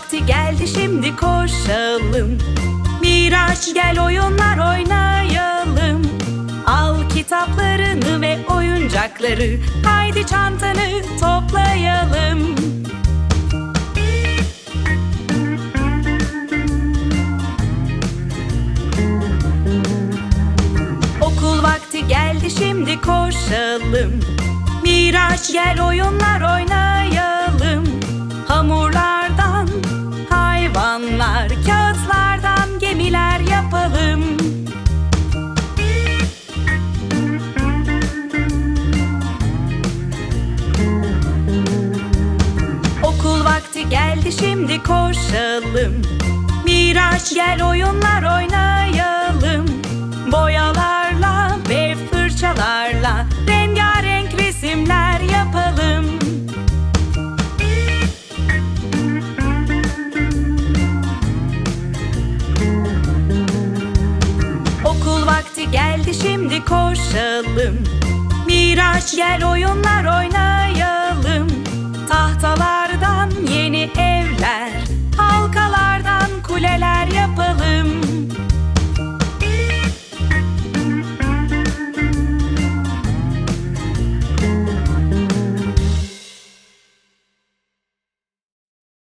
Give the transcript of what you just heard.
vakti geldi şimdi koşalım. Miraç gel oyunlar oynayalım. Al kitaplarını ve oyuncakları Haydi çantanı toplayalım. Okul vakti geldi şimdi koşalım. Miraç gel oyunlar oynayalım geldi şimdi koşalım. Miraç gel oyunlar oynayalım. Boyalarla ve fırçalarla Rengarenk resimler yapalım. Okul vakti geldi şimdi koşalım. Miraç gel oyunlar oynayalım